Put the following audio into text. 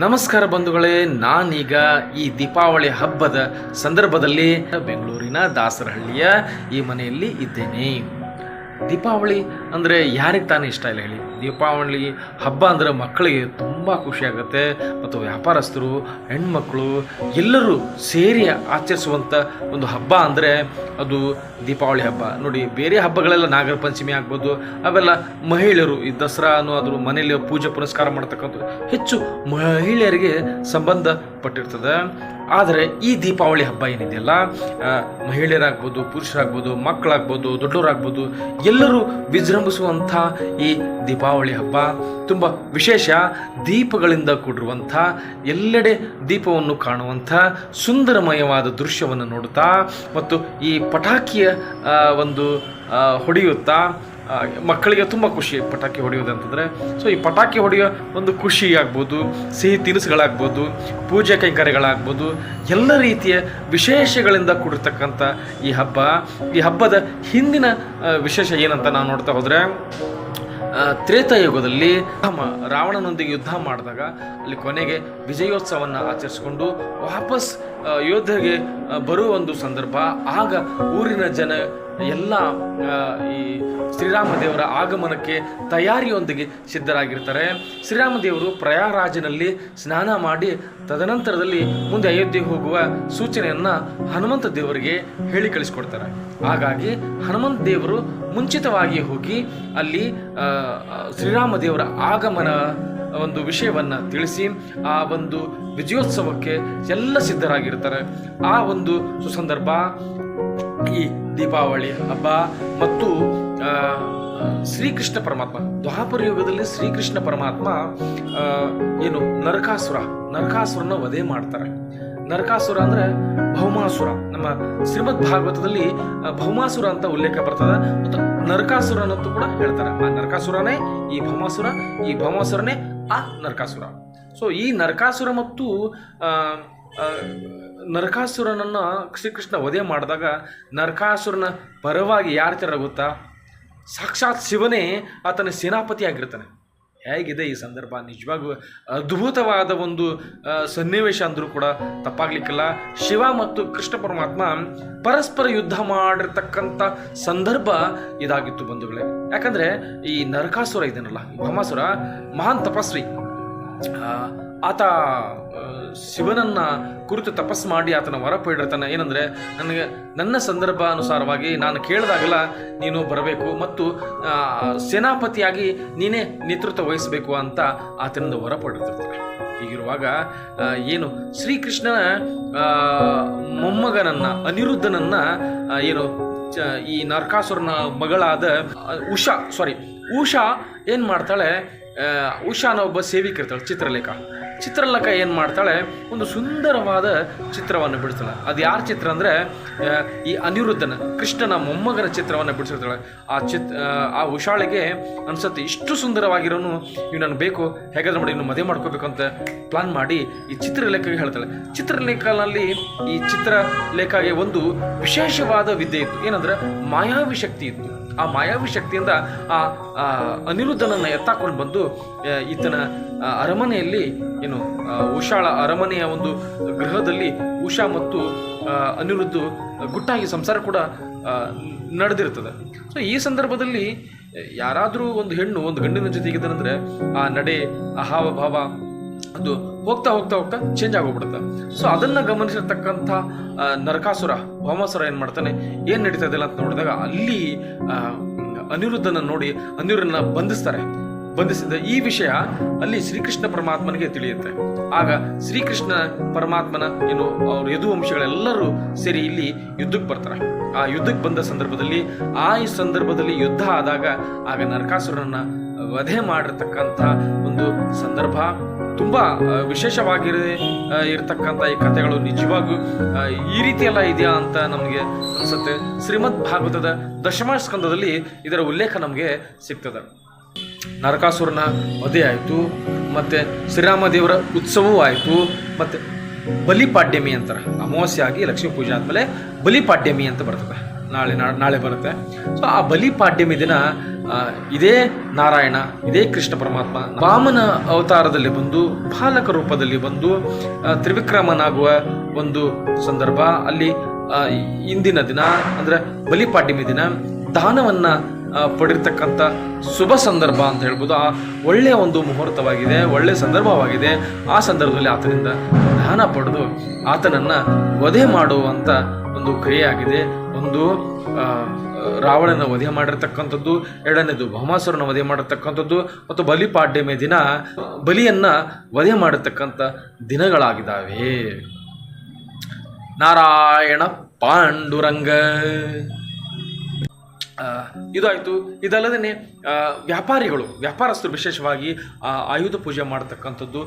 ನಮಸ್ಕಾರ ಬಂಧುಗಳೇ ನಾನೀಗ ಈ ದೀಪಾವಳಿ ಹಬ್ಬದ ಸಂದರ್ಭದಲ್ಲಿ ಬೆಂಗಳೂರಿನ ದಾಸರಹಳ್ಳಿಯ ಈ ಮನೆಯಲ್ಲಿ ಇದ್ದೇನೆ. ದೀಪಾವಳಿ ಅಂದರೆ ಯಾರಿಗೆ ತಾನೇ ಇಷ್ಟ ಇಲ್ಲ ಹೇಳಿ. ದೀಪಾವಳಿ ಹಬ್ಬ ಅಂದರೆ ಮಕ್ಕಳಿಗೆ ತುಂಬ ಖುಷಿ ಆಗುತ್ತೆ. ಮತ್ತು ವ್ಯಾಪಾರಸ್ಥರು, ಹೆಣ್ಮಕ್ಳು ಎಲ್ಲರೂ ಸೇರಿ ಆಚರಿಸುವಂಥ ಒಂದು ಹಬ್ಬ ಅಂದರೆ ಅದು ದೀಪಾವಳಿ ಹಬ್ಬ. ನೋಡಿ, ಬೇರೆ ಹಬ್ಬಗಳೆಲ್ಲ ನಾಗರ ಪಂಚಮಿ ಆಗ್ಬೋದು, ಅವೆಲ್ಲ ಮಹಿಳೆಯರು ಈ ದಸರಾ ಅದ್ರ ಮನೆಯಲ್ಲಿ ಪೂಜೆ ಪುರಸ್ಕಾರ ಮಾಡ್ತಕ್ಕಂಥದ್ದು ಹೆಚ್ಚು ಮಹಿಳೆಯರಿಗೆ ಸಂಬಂಧಪಟ್ಟಿರ್ತದೆ. ಆದರೆ ಈ ದೀಪಾವಳಿ ಹಬ್ಬ ಏನಿದೆಯಲ್ಲ ಮಹಿಳೆಯರಾಗ್ಬೋದು, ಪುರುಷರಾಗ್ಬೋದು, ಮಕ್ಕಳಾಗ್ಬೋದು, ದೊಡ್ಡವರಾಗ್ಬೋದು, ಎಲ್ಲರೂ ವಿಜೃಂಭಿಸುವಂಥ ಈ ದೀಪಾವಳಿ ಹಬ್ಬ ತುಂಬ ವಿಶೇಷ. ದೀಪಗಳಿಂದ ಕೂಡಿರುವಂಥ, ಎಲ್ಲೆಡೆ ದೀಪವನ್ನು ಕಾಣುವಂಥ ಸುಂದರಮಯವಾದ ದೃಶ್ಯವನ್ನು ನೋಡುತ್ತಾ ಮತ್ತು ಈ ಪಟಾಕಿಯ ಒಂದು ಹೊಡೆಯುತ್ತಾ ಮಕ್ಕಳಿಗೆ ತುಂಬ ಖುಷಿ ಪಟಾಕಿ ಹೊಡೆಯೋದಂತಂದರೆ ಸೊ ಈ ಪಟಾಕಿ ಹೊಡೆಯೋ ಒಂದು ಖುಷಿ ಆಗ್ಬೋದು, ಸಿಹಿ ತಿನಿಸುಗಳಾಗ್ಬೋದು, ಪೂಜೆ ಕೈಂಕರ್ಯಗಳಾಗ್ಬೋದು, ಎಲ್ಲ ರೀತಿಯ ವಿಶೇಷಗಳಿಂದ ಕೂಡಿರ್ತಕ್ಕಂಥ ಈ ಹಬ್ಬ. ಈ ಹಬ್ಬದ ಹಿಂದಿನ ವಿಶೇಷ ಏನಂತ ನಾವು ನೋಡ್ತಾ ಹೋದರೆ ತ್ರೇತಾಯುಗದಲ್ಲಿ ರಾವಣನೊಂದಿಗೆ ಯುದ್ಧ ಮಾಡಿದಾಗ ಅಲ್ಲಿ ಕೊನೆಗೆ ವಿಜಯೋತ್ಸವವನ್ನು ಆಚರಿಸಿಕೊಂಡು ವಾಪಸ್ ಯೋಧರಿಗೆ ಬರುವ ಒಂದು ಸಂದರ್ಭ. ಆಗ ಊರಿನ ಜನ ಎಲ್ಲ ಈ ಶ್ರೀರಾಮದೇವರ ಆಗಮನಕ್ಕೆ ತಯಾರಿಯೊಂದಿಗೆ ಸಿದ್ಧರಾಗಿರ್ತಾರೆ. ಶ್ರೀರಾಮದೇವರು ಪ್ರಯಾರಾಜನಲ್ಲಿ ಸ್ನಾನ ಮಾಡಿ ತದನಂತರದಲ್ಲಿ ಮುಂದೆ ಅಯೋಧ್ಯೆಗೆ ಹೋಗುವ ಸೂಚನೆಯನ್ನ ಹನುಮಂತ ದೇವರಿಗೆ ಹೇಳಿ ಕಳಿಸ್ಕೊಡ್ತಾರೆ. ಹಾಗಾಗಿ ಹನುಮಂತ ದೇವರು ಮುಂಚಿತವಾಗಿ ಹೋಗಿ ಅಲ್ಲಿ ಶ್ರೀರಾಮ ದೇವರ ಆಗಮನ ಒಂದು ವಿಷಯವನ್ನು ತಿಳಿಸಿ, ಆ ಒಂದು ವಿಜಯೋತ್ಸವಕ್ಕೆ ಎಲ್ಲ ಸಿದ್ಧರಾಗಿರ್ತಾರೆ. ಆ ಒಂದು ಸುಸಂದರ್ಭ, ಈ ದೀಪಾವಳಿ ಹಬ್ಬ ಮತ್ತು ಶ್ರೀಕೃಷ್ಣ ಪರಮಾತ್ಮ. ದ್ವಾಪರ ಯುಗದಲ್ಲಿ ಶ್ರೀಕೃಷ್ಣ ಪರಮಾತ್ಮ ಏನು ನರಕಾಸುರ ನರಕಾಸುರನ ವಧೆ ಮಾಡ್ತಾರೆ. ನರಕಾಸುರ ಅಂದ್ರೆ ಭೌಮಾಸುರ. ನಮ್ಮ ಶ್ರೀಮದ್ ಭಾಗವತದಲ್ಲಿ ಭೌಮಾಸುರ ಅಂತ ಉಲ್ಲೇಖ ಬರ್ತದೆ. ಮತ್ತು ನರಕಾಸುರ ಅನ್ನೋದು ಕೂಡ ಹೇಳ್ತಾರೆ. ಆ ನರಕಾಸುರನೇ ಈ ಭೌಮಾಸುರ, ಈ ಭೌಮಾಸುರನೇ ಆ ನರಕಾಸುರ. ಸೊ ಈ ನರಕಾಸುರ ಮತ್ತು ನರಕಾಸುರನನ್ನ ಶ್ರೀಕೃಷ್ಣ ವಧೆ ಮಾಡಿದಾಗ ನರಕಾಸುರನ ಪರವಾಗಿ ಯಾರು ಗೊತ್ತಾ ಸಾಕ್ಷಾತ್ ಶಿವನೇ ಆತನ ಸೇನಾಪತಿ ಆಗಿರ್ತಾನೆ ಹೇಗಿದೆ ಈ ಸಂದರ್ಭ? ನಿಜವಾಗೂ ಅದ್ಭುತವಾದ ಒಂದು ಸನ್ನಿವೇಶ ಅಂದರೂ ಕೂಡ ತಪ್ಪಾಗ್ಲಿಕ್ಕಿಲ್ಲ. ಶಿವ ಮತ್ತು ಕೃಷ್ಣ ಪರಮಾತ್ಮ ಪರಸ್ಪರ ಯುದ್ಧ ಮಾಡಿರ್ತಕ್ಕಂಥ ಸಂದರ್ಭ ಇದಾಗಿತ್ತು ಬಂಧುಗಳೇ. ಯಾಕಂದ್ರೆ ಈ ನರಕಾಸುರ ಇದನ್ನಲ್ಲ ಭಮಾಸುರ ಮಹಾನ್ ತಪಸ್ವಿ. ಆತ ಶಿವನನ್ನ ಕುರಿತು ತಪಸ್ಸು ಮಾಡಿ ಆತನ ವರ ಪಡಿರ್ತಾನೆ ಏನಂದ್ರೆ, ನನಗೆ, ನನ್ನ ಸಂದರ್ಭ ಅನುಸಾರವಾಗಿ ನಾನು ಕೇಳಿದಾಗೆಲ್ಲ ನೀನು ಬರಬೇಕು ಮತ್ತು ಸೇನಾಪತಿಯಾಗಿ ನೀನೇ ನೇತೃತ್ವ ವಹಿಸಬೇಕು ಅಂತ ಆತನಿಂದ ವರ ಪಡಿರ್ತಿರ್ತಾರೆ ಹೀಗಿರುವಾಗ ಏನು, ಶ್ರೀಕೃಷ್ಣನ ಮೊಮ್ಮಗನನ್ನು, ಅನಿರುದ್ಧನನ್ನ ಏನು ಈ ನರಕಾಸುರನ ಮಗಳಾದ ಉಷಾ ಸಾರಿ ಉಷಾ ಏನು ಮಾಡ್ತಾಳೆ ಆ, ಉಷಾನ ಒಬ್ಬ ಸೇವಿಕಿರ್ತಾಳೆ ಚಿತ್ರಲೇಖ. ಚಿತ್ರಲೇಖ ಏನು ಮಾಡ್ತಾಳೆ ಒಂದು ಸುಂದರವಾದ ಚಿತ್ರವನ್ನು ಬಿಡಿಸ್ತಾಳೆ. ಅದು ಯಾರ ಚಿತ್ರ ಅಂದರೆ ಈ ಅನಿರುದ್ಧನ ಕೃಷ್ಣನ ಮೊಮ್ಮಗನ ಚಿತ್ರವನ್ನು ಬಿಡಿಸಿರ್ತಾಳೆ. ಆ ಚಿತ್ ಆ, ಆ ಉಷಾಳಿಗೆ ಅನ್ಸುತ್ತೆ ಇಷ್ಟು ಸುಂದರವಾಗಿರೋನು ಇವ್ ನನಗೆ ಬೇಕು ಹೇಗಾದ್ರೆ ಮಾಡಿ ಇನ್ನು ಮದುವೆ ಮಾಡ್ಕೋಬೇಕು ಅಂತ ಪ್ಲಾನ್ ಮಾಡಿ ಈ ಚಿತ್ರಲೇಖಗೆ ಹೇಳ್ತಾಳೆ. ಚಿತ್ರಲೇಖನಲ್ಲಿ ಈ ಚಿತ್ರಲೇಖಗೆ ಒಂದು ವಿಶೇಷವಾದ ವಿದ್ಯೆ ಇತ್ತು. ಏನಂದ್ರೆ ಮಾಯಾವಿ ಶಕ್ತಿ ಇತ್ತು. ಆ ಮಾಯಾವಿ ಶಕ್ತಿಯಿಂದ ಆ ಅನಿರುದ್ಧನನ್ನು ಎತ್ತಾಕೊಂಡು ಬಂದು ಈತನ ಅರಮನೆಯಲ್ಲಿ ಏನು ಉಷಾಳ ಅರಮನೆಯ ಒಂದು ಗೃಹದಲ್ಲಿ ಉಷಾ ಮತ್ತು ಅನಿರುದ್ಧ ಗುಟ್ಟಾಗಿ ಸಂಸಾರ ಕೂಡ ನಡೆದಿರ್ತದೆ. ಸೊ ಈ ಸಂದರ್ಭದಲ್ಲಿ ಯಾರಾದರೂ ಒಂದು ಹೆಣ್ಣು ಒಂದು ಗಂಡಿನ ಜೊತೆಗಿದ್ದಾನಂದ್ರೆ, ಆ ನಡೆ, ಆ ಹಾವಭಾವ ಅದು ಹೋಗ್ತಾ ಹೋಗ್ತಾ ಹೋಗ್ತಾ ಚೇಂಜ್ ಆಗೋಗ್ಬಿಡುತ್ತೆ. ಸೊ ಅದನ್ನ ಗಮನಿಸಿರ್ತಕ್ಕಂಥ ನರಕಾಸುರ ಭೌಮಾಸುರ ಏನು ಮಾಡ್ತಾನೆ? ಏನು ನಡೀತಾ ಇದೆಯಲ್ಲ ಅಂತ ನೋಡಿದಾಗ ಅಲ್ಲಿ ಅನಿರುದ್ಧನ ನೋಡಿ ಅನಿರುದ್ಧನ ಬಂಧಿಸ್ತಾರೆ. ಬಂಧಿಸಿದ ಈ ವಿಷಯ ಅಲ್ಲಿ ಶ್ರೀಕೃಷ್ಣ ಪರಮಾತ್ಮನಿಗೆ ತಿಳಿಯುತ್ತೆ. ಆಗ ಶ್ರೀಕೃಷ್ಣ ಪರಮಾತ್ಮನ ಏನು ಅವ್ರ ಯದುವಂಶಗಳೆಲ್ಲರೂ ಸೇರಿ ಇಲ್ಲಿ ಯುದ್ಧಕ್ಕೆ ಬರ್ತಾರೆ. ಆ ಯುದ್ಧಕ್ಕೆ ಬಂದ ಸಂದರ್ಭದಲ್ಲಿ, ಆ ಸಂದರ್ಭದಲ್ಲಿ ಯುದ್ಧ ಆದಾಗ ಆಗ ನರಕಾಸುರನ್ನ ವಧೆ ಮಾಡಿರ್ತಕ್ಕಂಥ ಒಂದು ಸಂದರ್ಭ ತುಂಬಾ ವಿಶೇಷವಾಗಿ ಇರ್ತಕ್ಕಂಥ ಈ ಕಥೆಗಳು ನಿಜವಾಗೂ ಈ ರೀತಿ ಎಲ್ಲ ಇದೆಯಾ ಅಂತ ನಮಗೆ ಅನಿಸುತ್ತೆ. ಶ್ರೀಮದ್ ಭಾಗವತದ ದಶಮ ಸ್ಕಂದದಲ್ಲಿ ಇದರ ಉಲ್ಲೇಖ ನಮಗೆ ಸಿಗ್ತದೆ. ನರಕಾಸುರನ ವಧೆ ಆಯಿತು, ಮತ್ತೆ ಶ್ರೀರಾಮ ದೇವರ ಉತ್ಸವವೂ ಆಯಿತು, ಮತ್ತು ಬಲಿಪಾಡ್ಯಮಿ ಅಂತಾರೆ. ಅಮಾವಾಸ್ಯೆ ಆಗಿ ಲಕ್ಷ್ಮೀ ಪೂಜೆ ಆದಮೇಲೆ ಬಲಿಪಾಡ್ಯಮಿ ಅಂತ ಬರ್ತದೆ. ನಾಳೆ ನಾಳೆ ಬರುತ್ತೆ. ಸೊ ಆ ಬಲಿಪಾಡ್ಯಮಿ ದಿನ ಇದೇ ನಾರಾಯಣ, ಇದೇ ಕೃಷ್ಣ ಪರಮಾತ್ಮ, ವಾಮನ ಅವತಾರದಲ್ಲಿ ಬಂದು, ಬಾಲಕ ರೂಪದಲ್ಲಿ ಬಂದು ತ್ರಿವಿಕ್ರಮನಾಗುವ ಒಂದು ಸಂದರ್ಭ. ಅಲ್ಲಿ ಇಂದಿನ ದಿನ, ಅಂದ್ರೆ ಬಲಿಪಾಡ್ಯಮಿ ದಿನ, ದಾನವನ್ನ ಪಡಿರ್ತಕ್ಕಂಥ ಶುಭ ಸಂದರ್ಭ ಅಂತ ಹೇಳ್ಬೋದು. ಆ ಒಳ್ಳೆಯ ಒಂದು ಮುಹೂರ್ತವಾಗಿದೆ ಒಳ್ಳೆಯ ಸಂದರ್ಭವಾಗಿದೆ. ಆ ಸಂದರ್ಭದಲ್ಲಿ ಆತನಿಂದ ದಾನ ಪಡೆದು, ಆತನನ್ನು ವಧೆ ಮಾಡುವಂಥ ಒಂದು ಕ್ರಿಯೆಯಾಗಿದೆ. ಒಂದು ರಾವಣನ ವಧೆ ಮಾಡಿರ್ತಕ್ಕಂಥದ್ದು, ಎರಡನೇದು ಭೌಮಾಸುರನ ವಧೆ ಮಾಡಿರ್ತಕ್ಕಂಥದ್ದು, ಮತ್ತು ಬಲಿಪಾಡ್ಯಮಿ ದಿನ, ಬಲಿಯನ್ನ ವಧೆ ಮಾಡಿರ್ತಕ್ಕಂಥ ದಿನಗಳಾಗಿದ್ದಾವೆ. ನಾರಾಯಣ ಪಾಂಡುರಂಗ. ಇದಾಯಿತು. ಇದಲ್ಲದೇ ವ್ಯಾಪಾರಿಗಳು, ವ್ಯಾಪಾರಸ್ಥರು ವಿಶೇಷವಾಗಿ ಆಯುಧ ಪೂಜೆ ಮಾಡತಕ್ಕಂಥದ್ದು